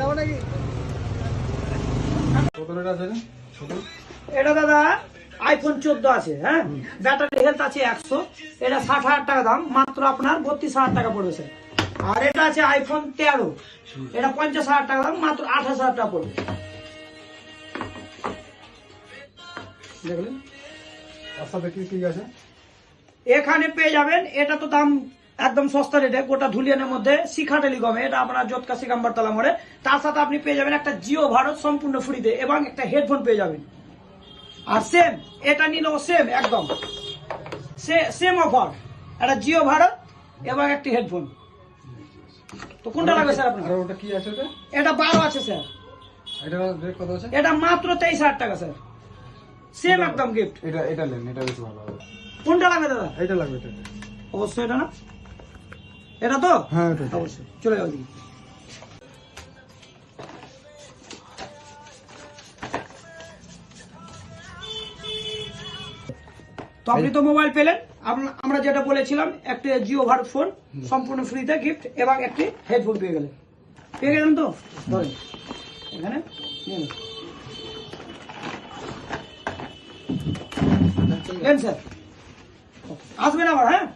যাব নাকি? এটা দাদা আইফোন চোদ্দ আছে হ্যাঁ? ব্যাটারি হেলথ আছে একশো। এটা ষাট হাজার টাকা দাম মাত্র আপনার বত্রিশ হাজার টাকা পড়বে স্যার আর এটা আছে আইফোন তেরো। এটা পঞ্চাশ হাজার টাকা দাম মাত্র আঠাশ হাজার টাকা পড়বে। দেখলেন? এখানে পেয়ে যাবেন এটা তো দাম একদম সস্তা রেটে গোটা ধুলিয়ানের মধ্যে শিখা টেলিকমে এটা আপনার জটকা শিকাম্বার তালা মোড়ে। তার সাথে আপনি পেয়ে যাবেন একটা জিও ভারত সম্পূর্ণ ফ্রিতে এবং একটা হেডফোন পেয়ে যাবেন। আর সেম এটা নিলেও সেম একদম। সেম অফার একটা জিও ভারত এবং একটি হেডফোন তো কোনটা লাগবে স্যার আপনার? ওটা কি আছে এটা বারো আছে স্যার এটা রেট কত আছে? এটা মাত্র তেইশ হাজার টাকা স্যার সেম একদম গিফট এটা এটা নেন এটা বেশি ভালো হবে। কোনটা লাগবে দাদা? এটা লাগবে এটা অবশ্যই এটা না। এটা তো? হ্যাঁ অবশ্যই। চলে যাও দিকে তো আপনি তো মোবাইল পেলেন। আমরা যেটা বলেছিলাম একটা জিও ভারত ফোন সম্পূর্ণ ফ্রিতে গিফট এবং একটি হেডফোন পেয়ে গেলেন। পেয়ে গেলেন তো? এখানে আসবেন আবার হ্যাঁ?